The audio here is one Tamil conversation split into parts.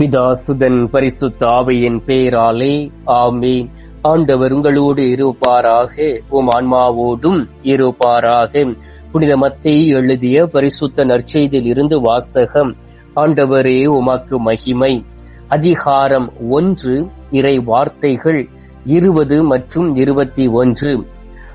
பிதாசுதன் பரிசுத்த ஆவையின் பேராலே ஆமீன். ஆண்டவர் உங்களோடு இருப்பாராக உம் ஆன்மாவோடும் இருப்பாராக. புனித மத்தை எழுதிய பரிசுத்த நற்செய்தியில் இருந்து வாசகம் ஆண்டவரே உமக்கு மகிமை. அதிகாரம் ஒன்று இறை வார்த்தைகள் இருபது மற்றும் இருபத்தி ஒன்று.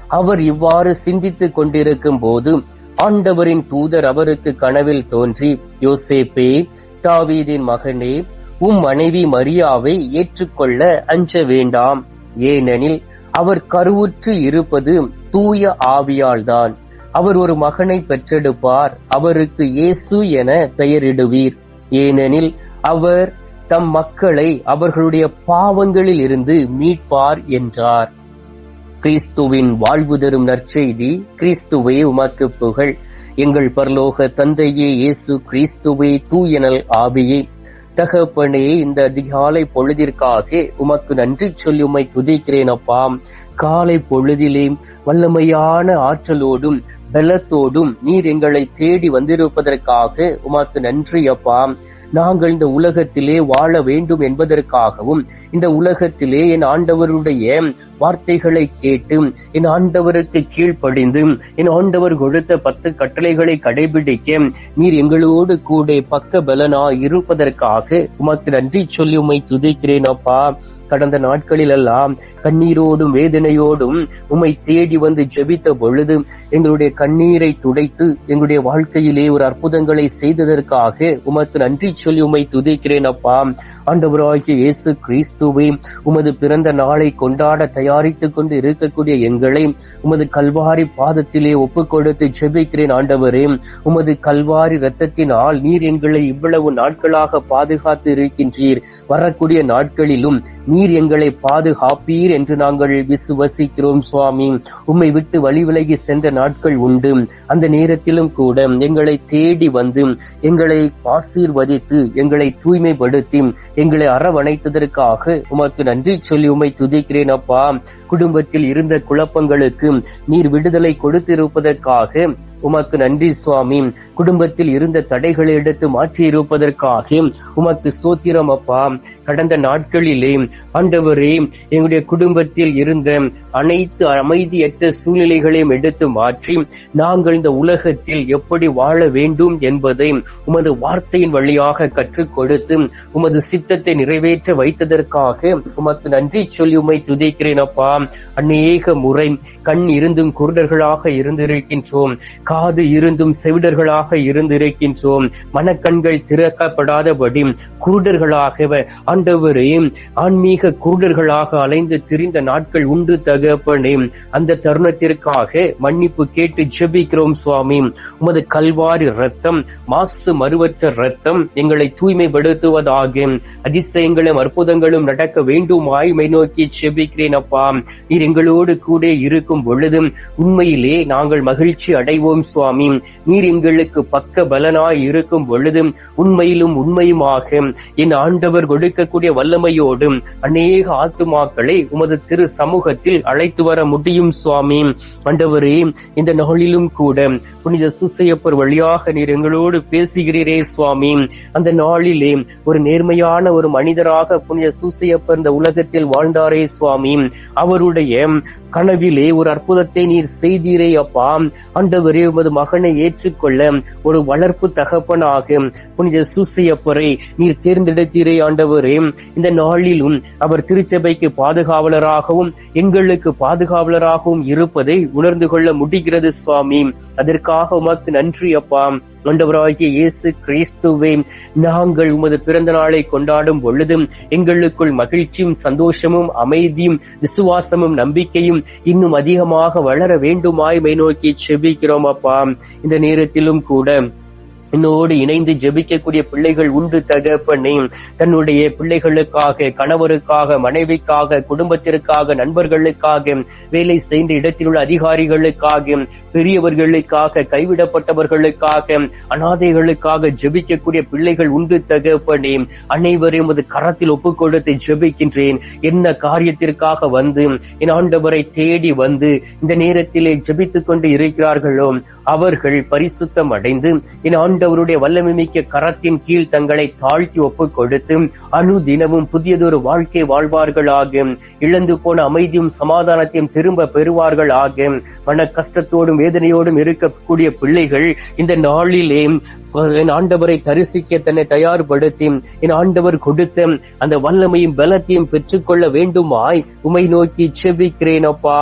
அவர் இவ்வாறு சிந்தித்துக் கொண்டிருக்கும் போது ஆண்டவரின் தூதர் அவருக்கு கனவில் தோன்றி யோசேப்பே தாவீதின் மகனே உம் மனைவி மரியாவை ஏற்றுக்கொள்ள அஞ்ச வேண்டாம். ஏனெனில் அவர் கருவுற்று இருப்பது தூய ஆவியால்தான். அவர் ஒரு மகனை பெற்றெடுப்பார். அவருக்கு இயேசு என பெயரிடுவீர். ஏனெனில் அவர் தம் மக்களை அவர்களுடைய பாவங்களில் இருந்து மீட்பார் என்றார். கிறிஸ்துவின் வாழ்வு தரும் நற்செய்தி கிறிஸ்துவே உமக்கு புகழ். எங்கள் பரலோக தந்தையே இயேசு கிறிஸ்துவே தூயனல் ஆவியை. தகப்பனே இந்த அதிகாலை பொழுதிற்காக உமக்கு நன்றி சொல்லி உமை துதிக்கிறேன் அப்பா. காலை பொழுதிலே வல்லமையான ஆற்றலோடும் பலத்தோடும் நீர் எங்களை தேடி வந்திருப்பதற்காக உமக்கு நன்றி அப்பா. நாங்கள் இந்த உலகத்திலே வாழ வேண்டும் என்பதற்காகவும் இந்த உலகத்திலே என் ஆண்டவருடைய வார்த்தைகளை கேட்டு என் ஆண்டவருக்கு கீழ்ப்படிந்து என் ஆண்டவர் கொடுத்த பத்து கட்டளைகளை கடைபிடிக்க நீர் எங்களோடு கூட பக்க பலனா இருப்பதற்காக உமக்கு நன்றி சொல்லி உமை துதிக்கிறேன் அப்பா. கடந்த நாட்களில் எல்லாம் கண்ணீரோடும் வேதனையோடும் உம்மை தேடி வந்து ஜெபித்த பொழுது எங்களுடைய கண்ணீரை துடைத்து எங்களுடைய வாழ்க்கையிலே ஒரு அற்புதங்களை செய்ததற்காக உமக்கு நன்றி சொல்லி உமை துதிக்கிறேன் அப்பா. ஆண்டவராகிய இயேசு கிறிஸ்துவை உமது பிறந்த நாளை கொண்டாட தயாரித்துக் கொண்டு இருக்கக்கூடிய எங்களை உமது கல்வாரி பாதத்திலே ஒப்புக் கொடுத்து ஜெபிக்கிறேன் ஆண்டவரே. உமது கல்வாரி ரத்தத்தினால் நீர் எங்களை இவ்வளவு நாட்களாக பாதுகாத்து இருக்கின்றீர். வரக்கூடிய நாட்களிலும் நீர் எங்களை பாதுகாப்பீர் என்று நாங்கள் விசுவசிக்கிறோம் சுவாமி. உம்மை விட்டு வழி விலகி சென்ற நாட்கள் உண்டு. அந்த நேரத்திலும் கூட எங்களை தேடி வந்து எங்களை ஆசீர்வதித்து எங்களை தூய்மைப்படுத்தி எங்களை அரவணைத்ததற்காக உமக்கு நன்றி சொல்லி உம்மை துதிக்கிறேன் அப்பா. குடும்பத்தில் இருந்த குழப்பங்களுக்கு நீர் விடுதலை கொடுத்திருப்பதற்காக உமக்கு நன்றி சுவாமி. குடும்பத்தில் இருந்த தடைகளை எடுத்து மாற்றி இருப்பதற்காக உமக்கு ஸ்தோத்திரம் அப்பா. கடந்த நாட்களிலே ஆண்டவரே எங்களுடைய குடும்பத்தில் இருந்த அனைத்து அமைதியற்ற சூழ்நிலைகளையும் எடுத்து மாற்றி நாங்கள் இந்த உலகத்தில் எப்படி வாழ வேண்டும் என்பதை உமது வார்த்தையின் வழியாக கற்றுக் கொடுத்து உமது சித்தத்தை நிறைவேற்ற வைத்ததற்காக உமக்கு நன்றி சொல்லி உமை துதிக்கிறேன் அப்பா. அநேக முறை கண் இருந்தும் குருடர்களாக இருந்திருக்கின்றோம். காது இருந்தும் செவிடர்களாக இருந்திருக்கின்றோம். மனக்கண்கள் திறக்கப்படாதபடி குருடர்களாக ஆண்டவரே ஆன்மீக குருடர்களாக அலைந்து திரிந்த நாட்கள் உண்டு தகப்பனே. அந்த தருணத்திற்காக மன்னிப்பு கேட்டு ஜெபிக்கிறோம் சுவாமி. உமது கல்வாரி ரத்தம் மாசு மறுவற்ற ரத்தம் எங்களை தூய்மைப்படுத்துவதாக. அதிசயங்களும் அற்புதங்களும் நடக்க வேண்டும் ஆய்மை நோக்கி செபிக்கிறேன் அப்பா. நீர் எங்களோடு கூட இருக்கும் பொழுதும் உண்மையிலே நாங்கள் மகிழ்ச்சி அடைவோம் ஆகும் சுவாமி. நீர் எங்களுக்கு பக்க பலனாய் இருக்கும் பொழுதும் உண்மையிலும் உண்மையுமாக என் ஆண்டவர் கொடுக்கக்கூடிய வல்லமையோடு அநேக ஆத்துமாக்களை உமது திரு சமூகத்தில் அழைத்து வர முடியும் சுவாமி. ஆண்டவரே இந்த நாளிலும் கூட புனித சுசையப்பர் வழியாக நீர் எங்களோடு பேசுகிறீரே சுவாமி. அந்த நாளிலே ஒரு நேர்மையான ஒரு மனிதராக புனித சூசையப்பர் இந்த உலகத்தில் வாழ்ந்தாரே சுவாமி. அவருடைய கனவிலே ஒரு அற்புதத்தை நீர் செய்தீரே அப்பா. ஆண்டவரே உமது மகனை ஏற்றுக்கொள்ள ஒரு வளர்ப்பு தகப்பனாக புனித சூசையப்பரை நீர் தேர்ந்தெடுத்தீரே ஆண்டவரே. இந்த நாளிலும் அவர் திருச்சபைக்கு பாதுகாவலராகவும் எங்களுக்கு பாதுகாவலராகவும் இருப்பதை உணர்ந்து கொள்ள முடிகிறது சுவாமி. அதற்காக உமக்கு நன்றி அப்பா. ஆண்டவராகிய இயேசு கிறிஸ்துவே நாங்கள் உமது பிறந்த நாளை கொண்டாடும் பொழுதும் எங்களுக்குள் மகிழ்ச்சியும் சந்தோஷமும் அமைதியும் விசுவாசமும் நம்பிக்கையும் இன்னும் அதிகமாக வளர வேண்டுமாய் மை நோக்கி செபிக்கிறோம் அப்பா. இந்த நேரத்திலும் கூட என்னோடு இணைந்து ஜெபிக்கக்கூடிய பிள்ளைகள் உண்டு தகப்பனே தன்னுடைய பிள்ளைகளுக்காக கணவருக்காக மனைவிக்காக குடும்பத்திற்காக நண்பர்களுக்காக வேலை செய்த இடத்தில் உள்ள அதிகாரிகளுக்காக பெரியவர்களுக்காக கைவிடப்பட்டவர்களுக்காக அனாதைகளுக்காக ஜெபிக்கக்கூடிய பிள்ளைகள் உண்டு தகப்பனே. அனைவரையும் அது கரத்தில் ஒப்பு கொடுத்து ஜெபிக்கின்றேன். என்ன காரியத்திற்காக வந்து என் ஆண்டவரை தேடி வந்து இந்த நேரத்திலே ஜெபித்துக் கொண்டு இருக்கிறார்களோ அவர்கள் பரிசுத்தம் அடைந்து என் ஆண்ட ஆண்டவருடைய வல்லமைமிக்க கரத்தின் கீழ் தங்களை தாழ்த்தி ஒப்புக் கொடுத்து அணு தினமும் புதியதொரு வாழ்க்கை வாழ்வார்கள் ஆகும் இழந்து போன அமைதியும் சமாதானத்தையும் திரும்ப பெறுவார்கள் ஆகும் மன கஷ்டத்தோடும் வேதனையோடும் இருக்கக்கூடிய பிள்ளைகள் இந்த நாளிலே என் ஆண்டவரை தரிசிக்க தன்னை தயார்படுத்தி என் ஆண்டவர் கொடுத்த அந்த வல்லமையும் பலத்தையும் பெற்றுக்கொள்ள வேண்டுமாய் உமை நோக்கி செவிக்கிறேன் அப்பா.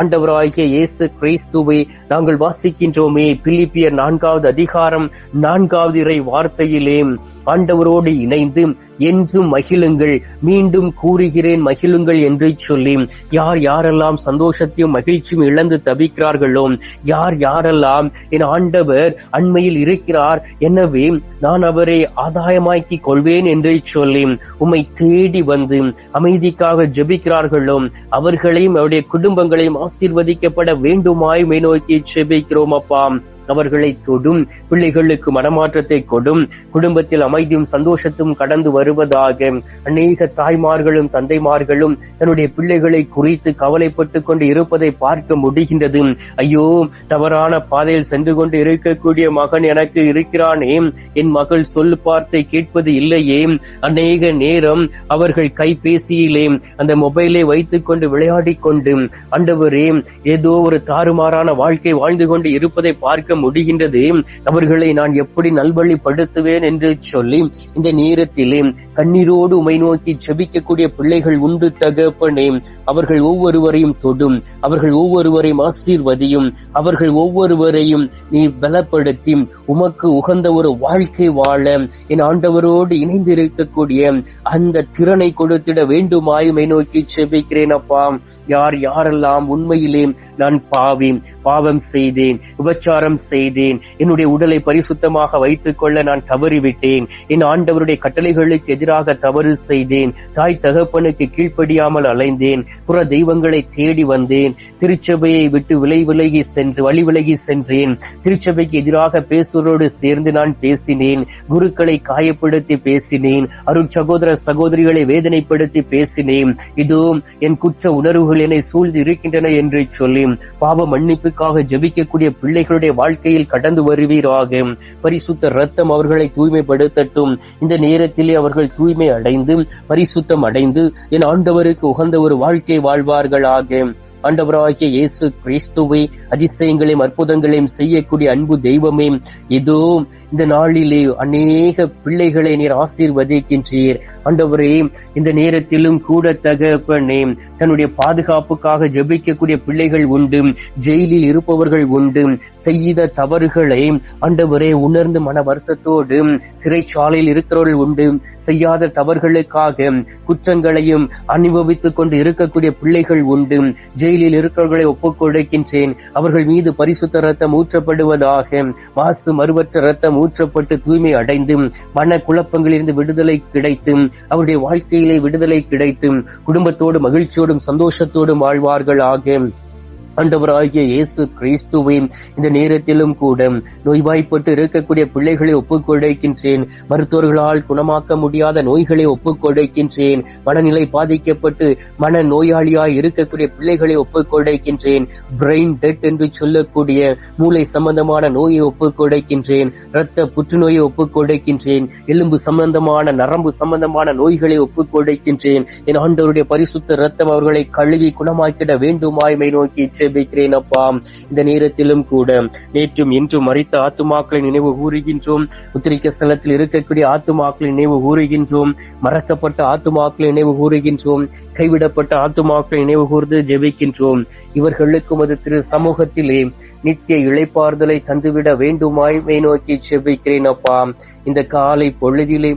ஆண்டவராகிய இயேசு கிறிஸ்துவை நாங்கள் வாசிக்கின்றோமே. பிலிப்பியர் நான்காவது அதிகாரம் நான்காவது இறை வார்த்தையிலே ஆண்டவரோடு இணைந்து என்றும் மகிழுங்கள் மீண்டும் கூறுகிறேன் மகிழுங்கள் என்று சொல்லி யார் யாரெல்லாம் சந்தோஷத்தையும் மகிழ்ச்சியும் இழந்து தவிக்கிறார்களோ யார் யாரெல்லாம் என் ஆண்டவர் அண்மையில் இருக்கிறார் எனவே நான் அவரை ஆதாயமாக்கிக் கொள்வேன் என்று சொல்லி உம்மை தேடி வந்து அமைதிக்காக ஜெபிக்கிறார்களோ அவர்களையும் அவருடைய குடும்பங்களையும் ஆசீர்வதிக்கப்பட வேண்டுமாய் மேநோக்கி ஜெபிக்கிறோம் அப்பா. அவர்களை தொடும். பிள்ளைகளுக்கு மனமாற்றத்தை கொடும். குடும்பத்தில் அமைதியும் சந்தோஷத்தும் கடந்து வருவதாக. அநேக தாய்மார்களும் தந்தைமார்களும் தன்னுடைய பிள்ளைகளை குறித்து கவலைப்பட்டு கொண்டு இருப்பதை பார்க்க முடிகின்றது. ஐயோ தவறான பாதையில் சென்று கொண்டு இருக்கக்கூடிய மகன் எனக்கு இருக்கிறானே. என் மகள் சொல் வார்த்தை கேட்பது இல்லையே. அநேக நேரம் அவர்கள் கைபேசியிலே அந்த மொபைலை வைத்துக் கொண்டு விளையாடிக் கொண்டு. ஆண்டவரே ஏதோ ஒரு தாறுமாறான வாழ்க்கை வாழ்ந்து கொண்டு இருப்பதை பார்க்க முடிகின்றது. அவர்களை நான் எப்படி நல்வழிப்படுத்துவேன் என்று சொல்லி இந்த நேரத்திலே கண்ணீரோடு உமை நோக்கி ஜெபிக்கக்கூடிய பிள்ளைகள் உண்டு தகப்பனே. அவர்கள் ஒவ்வொருவரையும் தொடும். அவர்கள் ஒவ்வொருவரையும் ஆசீர்வதியும். அவர்கள் ஒவ்வொருவரையும் நீ பலப்படுத்தி உமக்கு உகந்த ஒரு வாழ்க்கை வாழ. என் ஆண்டவரோடு இணைந்து இருக்கக்கூடிய அந்த திறனை கொடுத்திட வேண்டுமாயுமை நோக்கி செபிக்கிறேன் அப்பா. யார் யாரெல்லாம் உண்மையிலே நான் பாவி பாவம் செய்தேன் விபச்சாரம் செய்தேன். என்னுடைய உடலை பரிசுத்தமாக வைத்துக் கொள்ள நான் தவறிவிட்டேன். என் ஆண்டவருடைய கட்டளைகளுக்கு எதிராக தவறு செய்தேன். தாய் தகப்பனுக்கு கீழ்ப்படியாமல் அலைந்தேன். புற தெய்வங்களை தேடி வந்தேன். திருச்சபையை விட்டு விலை விலகி சென்று வழி விலகி சென்றேன். திருச்சபைக்கு எதிராக பேசுவரோடு சேர்ந்து நான் பேசினேன். குருக்களை காயப்படுத்தி பேசினேன். அருள் சகோதர சகோதரிகளை வேதனைப்படுத்தி பேசினேன். இதோ என் குற்ற உணர்வுகள் என்னை சூழ்ந்து இருக்கின்றன என்று சொல்லி பாவ மன்னிப்புக்காக ஜபிக்கக்கூடிய பிள்ளைகளுடைய வாழ்க்கை வாழ்க்கையில் கடந்து வருவீராக பரிசுத்த ரத்தம் அவர்களை தூய்மைப்படுத்தட்டும். இந்த நேரத்திலே அவர்கள் தூய்மை அடைந்து பரிசுத்தம் அடைந்து என் ஆண்டவருக்கு உகந்த ஒரு வாழ்க்கை வாழ்வார்களாக ஆண்டவராகிய இயேசு கிறிஸ்துவை அதிசயங்களையும் அற்புதங்களையும் செய்யக்கூடிய அன்பு தெய்வமே இதோ இந்த நாளிலே அநேக பிள்ளைகளை நீர் ஆசீர்வதிக்கின்றீர். ஆண்டவரே இந்த நேரத்திலும் கூட தகப்பனே தன்னுடைய பாதுகாப்புக்காக ஜெபிக்கக்கூடிய பிள்ளைகள் உண்டு ஜெயிலில் இருப்பவர்கள் உண்டு செய்த தவறுகளை ஆண்டவரே உணர்ந்து மன வருத்தத்தோடு சிறைச்சாலையில் இருக்கிறவர்கள் உண்டு செய்யாத தவறுகளுக்காக குற்றங்களையும் அனுபவித்துக் கொண்டு இருக்கக்கூடிய பிள்ளைகள் உண்டு ஜெயில் ஜெயிலில் இருக்கிறவர்களை ஒப்புக் கொடுக்கின்றேன் அவர்கள் மீது பரிசுத்த ரத்தம் ஊற்றப்படுவதாக மாசு மறுபற்ற ரத்தம் ஊற்றப்பட்டு தூய்மை அடைந்தும் மன குழப்பங்களிலிருந்து விடுதலை கிடைத்தும் அவருடைய வாழ்க்கையிலே விடுதலை கிடைத்தும் குடும்பத்தோடும் மகிழ்ச்சியோடும் சந்தோஷத்தோடும் வாழ்வார்கள் ஆகும் ஆண்டவராகிய இயேசு கிறிஸ்துவை இந்த நேரத்திலும் கூட நோய்வாய்ப்பட்டு இருக்கக்கூடிய பிள்ளைகளை ஒப்புக்கொடைக்கின்றேன். மருத்துவர்களால் குணமாக்க முடியாத நோய்களை ஒப்புக்கொடைக்கின்றேன். மனநிலை பாதிக்கப்பட்டு மன நோயாளியாய் இருக்கக்கூடிய பிள்ளைகளை ஒப்புக்கொடைக்கின்றேன். பிரெயின் டெட் என்று சொல்லக்கூடிய மூளை சம்பந்தமான நோயை ஒப்புக்கொடைக்கின்றேன். இரத்த புற்றுநோயை ஒப்புக்கொடைக்கின்றேன். எலும்பு சம்பந்தமான நரம்பு சம்பந்தமான நோய்களை ஒப்புக்கொடைக்கின்றேன். என் ஆண்டவருடைய பரிசுத்த ரத்தம் அவர்களை கழுவி குணமாக்கிட வேண்டுமாய்மை நோக்கி ஜெபிக்கிறேன் அப்பா. இந்த நேரத்திலும் கூட நேற்றும் இன்றும் மறித்த ஆத்துமாக்களை நினைவு கூறுகின்றோம். உத்திரிக்க ஸ்தலத்தில் இருக்கக்கூடிய ஆத்துமாக்களை நினைவு கூறுகின்றோம். மறக்கப்பட்ட ஆத்துமாக்களை நினைவு கூறுகின்றோம். கைவிடப்பட்ட ஆத்துமாக்களை நினைவு கூர்ந்து ஜெபிக்கின்றோம். இவர்களுக்கும் அது திரு சமூகத்திலே நித்திய இழைப்பார்தலை தந்துவிட வேண்டுமாய் மை நோக்கி ஜெபிக்கிறேன் அப்பா. இந்த காலை பொழுதிலே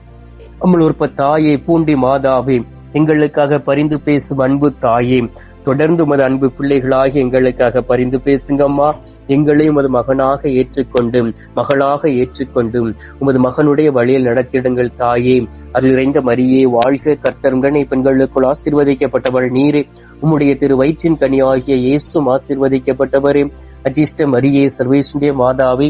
அம்மளூர்ப்ப தாயே பூண்டி மாதாவே எங்களுக்காக பரிந்து பேசும் அன்பு தாயே. தொடர்ந்து உமது அன்பு பிள்ளைகளாகி எங்களுக்காக பரிந்து பேசுங்க அம்மா எங்களை உமது மகனாக ஏற்றுக்கொண்டு மகளாக ஏற்றுக்கொண்டு உமது மகனுடைய வழியில் நடத்திடுங்கள் தாயே. அதில் இறைந்த மரியே வாழ்க கர்த்தருடனே பெண்களுக்குள் ஆசீர்வதிக்கப்பட்டவள் நீரே. உம்முடைய திரு வயிற்றின் கனியாகிய இயேசும் ஆசிர்வதிக்கப்பட்டவரே. அஜிஷ்ட மரியே சர்வேசுடைய மாதாவே